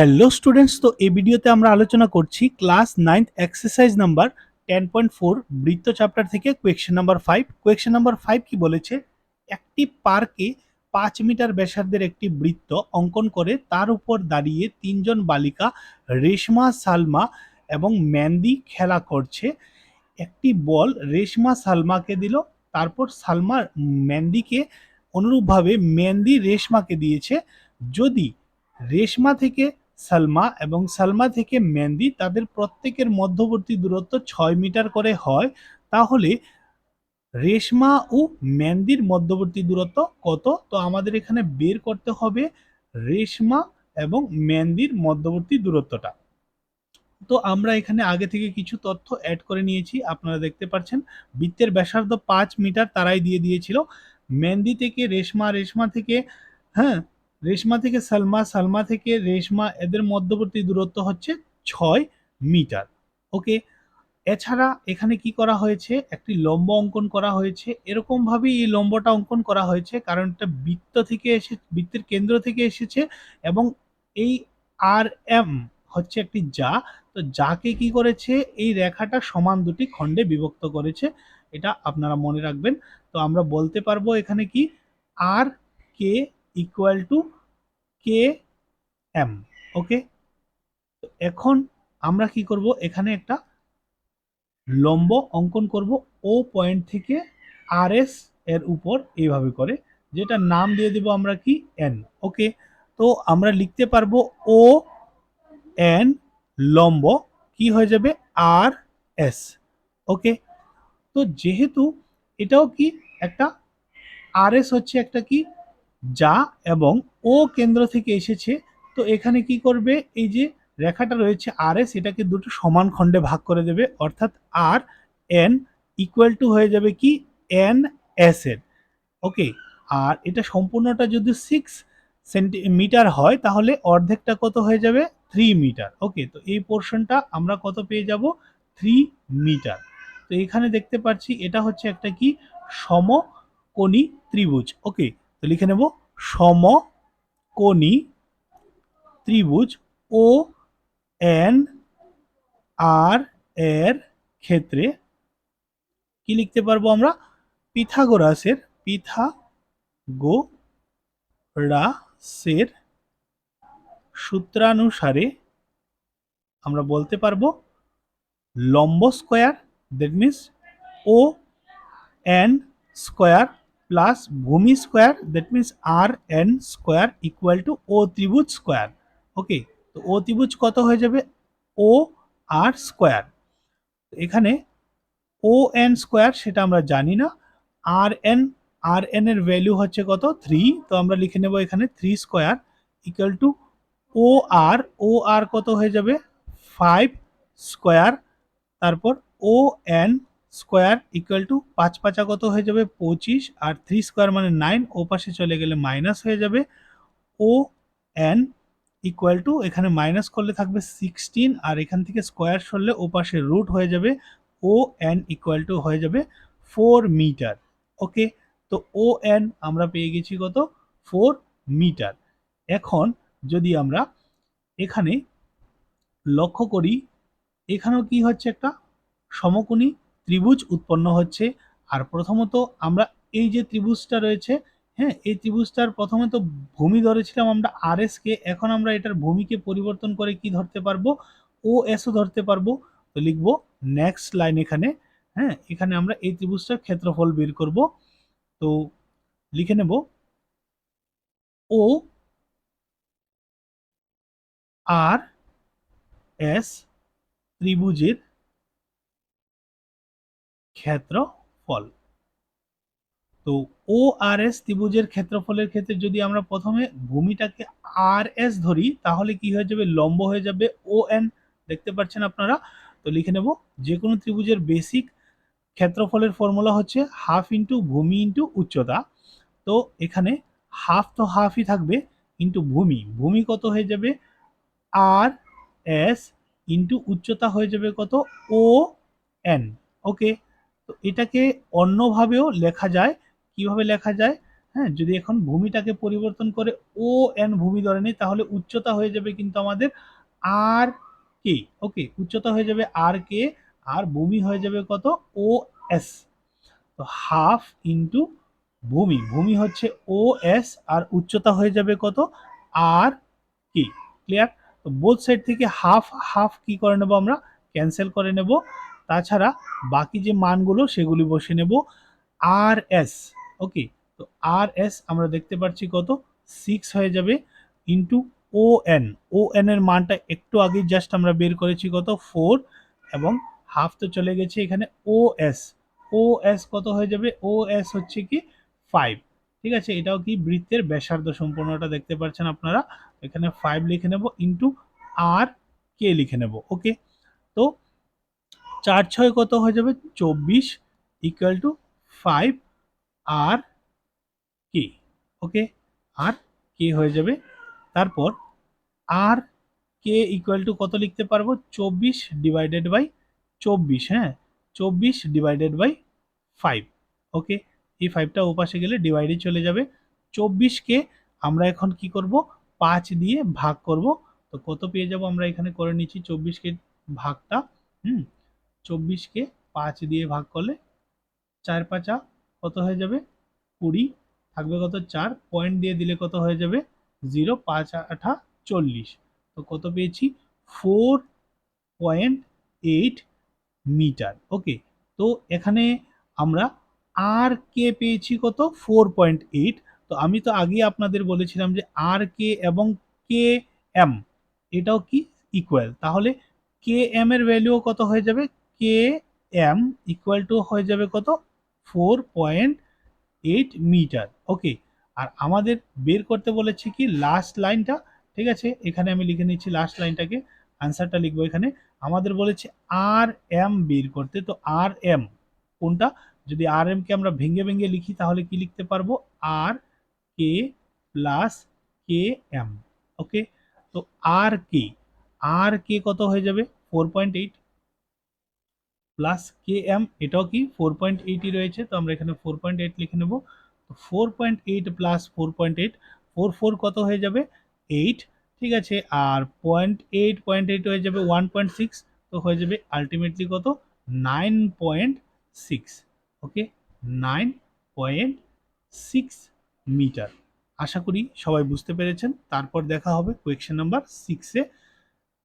Hello students তো এই ভিডিওতে আমরা আলোচনা করছি class ninth exercise number ten point four বৃত্ত চ্যাপ্টার থেকে question number five question number five কি বলেছে? একটি পার্কে পাঁচ মিটার ব্যাসার্ধের একটি বৃত্ত অঙ্কন করে তার উপর দাঁড়িয়ে তিনজন বালিকা রেশমা, সালমা এবং ম্যান্দি খেলা করছে। একটি বল রেশমা, সালমাকে দিল, তারপর সালমা ম্যান্দিকে অনুরূপভাবে মেহেন্দি রেশমাকে দিয়েছে। যদি রেশমা থেকে সালমা এবং সালমা থেকে মেহেন্দি তাদের প্রত্যেকের মধ্যবর্তী দূরত্ব ছয় মিটার করে হয়, তাহলে রেশমা ও মেহেন্দির মধ্যবর্তী দূরত্ব কত? তো আমাদের এখানে বের করতে হবে রেশমা এবং মেহেন্দির মধ্যবর্তী দূরত্বটা। তো আমরা এখানে আগে থেকে কিছু তথ্য অ্যাড করে নিয়েছি, আপনারা দেখতে পাচ্ছেন। বৃত্তের ব্যাসার্ধ পাঁচ মিটার তারাই দিয়ে দিয়েছিল। মেহেন্দি থেকে রেশমা রেশমা থেকে হ্যাঁ রেশমা থেকে সালমা সালমা থেকে রেশমা, এদের মধ্যবর্তী দূরত্ব হচ্ছে ছয় মিটার। ওকে এছাড়া এখানে কি করা হয়েছে? একটি লম্ব অঙ্কন করা হয়েছে। এরকম ভাবেই এই লম্বটা অঙ্কন করা হয়েছে, কারণ এটা বৃত্ত থেকে এসে, বৃত্তের কেন্দ্র থেকে এসেছে এবং এই আর এম হচ্ছে একটি যা। তো যাকে কি করেছে? এই রেখাটা সমান দুটি খণ্ডে বিভক্ত করেছে। এটা আপনারা মনে রাখবেন। তো আমরা বলতে পারব এখানে কি? R K equal to K M okay এখন আমরা কি করব? এখানে একটা লম্ব অঙ্কন করব। ও পয়েন্ট থেকে আর এস এর উপর এইভাবে করে, যেটা নাম দিয়ে দেব আমরা কি? এন ওকে তো আমরা লিখতে পারব ও এন লম্ব কি হয়ে যাবে? আর এস ওকে তো যেহেতু এটাও কি? একটা আর এস হচ্ছে একটা কি? যা এবং ও কেন্দ্র থেকে এসেছে, তো এখানে কি করবে? এই যে রেখাটা রয়েছে আর এস এটাকে দুটো সমান খণ্ডে ভাগ করে দেবে, অর্থাৎ আর এন ইকুয়াল টু হয়ে যাবে কি? এন এস এর। ওকে আর এটা সম্পূর্ণটা যদি সিক্স সেন্টিমিটার হয়, তাহলে অর্ধেকটা কত হয়ে যাবে? থ্রি মিটার ওকে তো এই পোর্শনটা আমরা কত পেয়ে যাব? থ্রি মিটার তো এখানে দেখতে পাচ্ছি, এটা হচ্ছে একটা কি? সমকোণী ত্রিভুজ। ওকে তো লিখে নেব সমকোণী ত্রিভুজ ও এন আর এর ক্ষেত্রে কি লিখতে পারব আমরা? পিথাগোরাসের পিথা গো রাসের সূত্রানুসারে আমরা বলতে পারব লম্ব square that means O N square plus ভূমি square that means R N square equal to O ত্রিভুজ স্কোয়ার ওকে তো ও ত্রিভুজ কত হয়ে যাবে? ও আর স্কোয়ার এখানে ও এন স্কোয়ার সেটা আমরা জানি না। আর এন আর এন এর ভ্যালু হচ্ছে কত? থ্রি তো আমরা লিখে নেব এখানে three square equal to O R O R কত হয়ে যাবে? ফাইভ স্কোয়ার তারপর O N square equal to পাঁচ পাঁচা হয়ে যাবে পঁচিশ, আর থ্রি স্কোয়ার মানে নাইন ও পাশে চলে গেলে মাইনাস হয়ে যাবে ও এন ইকুয়াল টু এখানে মাইনাস করলে থাকবে সিক্সটিন আর এখান থেকে স্কোয়ার সরলে ও পাশে রুট হয়ে যাবে ও এন ইকুয়াল টু হয়ে যাবে ফোর মিটার ওকে তো ও এন আমরা পেয়ে গেছি কত? ফোর মিটার এখন যদি আমরা এখানে লক্ষ্য করি, এখানেও কি হচ্ছে একটা সমকোণী ত্রিভুজ উৎপন্ন হচ্ছে। আর প্রথমত আমরা এই যে ত্রিভুজটা রয়েছে হ্যাঁ এই ত্রিভুজটার প্রথমে তো ভূমি ধরেছিলাম আমরা আর কে, এখন আমরা এটার ভূমিকে পরিবর্তন করে কি ধরতে পারব? ও এসও ধরতে পারব। তো লিখব নেক্সট লাইন এখানে হ্যাঁ এখানে আমরা এই ত্রিভুজটার ক্ষেত্রফল বের করব। তো লিখে নেব ও আর এস ত্রিভুজের ক্ষেত্রফল তো ও আর এস ত্রিভুজের ক্ষেত্রফলের ক্ষেত্রে যদি আমরা প্রথমে ভূমিটাকে আর এস ধরি, তাহলে কি হয়ে যাবে? লম্ব হয়ে যাবে ও এন দেখতে পাচ্ছেন আপনারা? তো লিখে নেব যে কোনো ত্রিভুজের বেসিক ক্ষেত্রফলের ফর্মুলা হচ্ছে হাফ ইন্টু ভূমি ইন্টু উচ্চতা। তো এখানে হাফ তো হাফই থাকবে ইন্টু ভূমি। ভূমি কত হয়ে যাবে? আর এস ইন্টু উচ্চতা হয়ে যাবে কত? ও এন ওকে তো এটাকে অন্যভাবেও লেখা যায়। কীভাবে লেখা যায়? হ্যাঁ যদি এখন ভূমিটাকে পরিবর্তন করে ও এন ভূমি ধরে নিই, তাহলে উচ্চতা হয়ে যাবে কিন্তু আমাদের আর কে ওকে উচ্চতা হয়ে যাবে আর কে আর ভূমি হয়ে যাবে কত? ও এস তো হাফ ইন্টু ভূমি ভূমি হচ্ছে ও এস আর উচ্চতা হয়ে যাবে কত? আর কি ক্লিয়ার তো বোথ সাইড থেকে হাফ হাফ কি করে নেব আমরা? ক্যান্সেল করে নেব। তাছাড়া বাকি যে মানগুলো সেগুলি বসে নেব আর এস ওকে তো আর এস আমরা দেখতে পাচ্ছি কত? সিক্স হয়ে যাবে into O N O N এর মানটা একটু আগে জাস্ট আমরা বের করেছি কত? ফোর এবং হাফ তো চলে গেছে এখানে ও এস ও এস কত হয়ে যাবে? ও এস হচ্ছে কি? ফাইভ ঠিক আছে, এটাও কি বৃত্তের ব্যাসার্ধ সম্পূর্ণটা দেখতে পাচ্ছেন আপনারা। এখানে ফাইভ লিখে নেব ইন্টু আর কে লিখে নেব ওকে তো চার ছয় কত হয়ে যাবে? চব্বিশ equal to five R K okay R K হয়ে যাবে। তারপর আর কে ইকুয়াল টু কত লিখতে পারব? চব্বিশ ডিভাইডেড বাই চব্বিশ হ্যাঁ? চব্বিশ ডিভাইডেড বাই ফাইভ ওকে এই ফাইভটা ওপাশে গেলে ডিভাইডে চলে যাবে। চব্বিশকে আমরা এখন কি করব? পাঁচ দিয়ে ভাগ করব। তো কত পেয়ে যাব আমরা এখানে? করে নিচ্ছি চব্বিশকে ভাগটা, হুম? চব্বিশকে পাঁচ দিয়ে ভাগ করলে চার পাঁচা কত হয়ে যাবে? কুড়ি। থাকবে কত? চার। পয়েন্ট দিয়ে দিলে কত হয়ে যাবে? জিরো, পাঁচ আঠা চল্লিশ। তো কত পেয়েছি? Four point eight metre. Okay. তো এখানে আমরা আর কে পেয়েছি কত? Four point eight. তো আমি তো আগেই আপনাদের বলেছিলাম যে আর কে এবং কে এম, এটাও কি ইকুয়াল তাহলে কে এম এর ভ্যালুও কত হয়ে যাবে? কে এম ইকুয়াল টু হয়ে যাবে কত? Four point eight metre okay আর আমাদের বের করতে বলেছে কি লাস্ট লাইনটা ঠিক আছে? এখানে আমি লিখে নিচ্ছি লাস্ট লাইনটাকে আনসারটা লিখব এখানে। আমাদের বলেছে আর এম বের করতে, তো আর এম কোনটা? যদি আর এম কে আমরা ভেঙে ভেঙে লিখি তাহলে কি লিখতে পারব? আর k plus K M okay তো আর কে আর কে কত হয়ে যাবে? Four point eight plus K M এটাও কি ফোর পয়েন্ট এইটই রয়েছে, তো আমরা এখানে ফোর পয়েন্ট এইট লিখে নেব। তো four point eight plus four point eight four four কত হয়ে যাবে? এইট ঠিক আছে, আর পয়েন্ট এইট পয়েন্ট এইট হয়ে যাবে ওয়ান পয়েন্ট সিক্স তো হয়ে যাবে আলটিমেটলি কত? Nine point six okay nine point six metre আশা করি সবাই বুঝতে পেরেছেন। তারপর দেখা হবে কোয়েকশন নাম্বার সিক্সে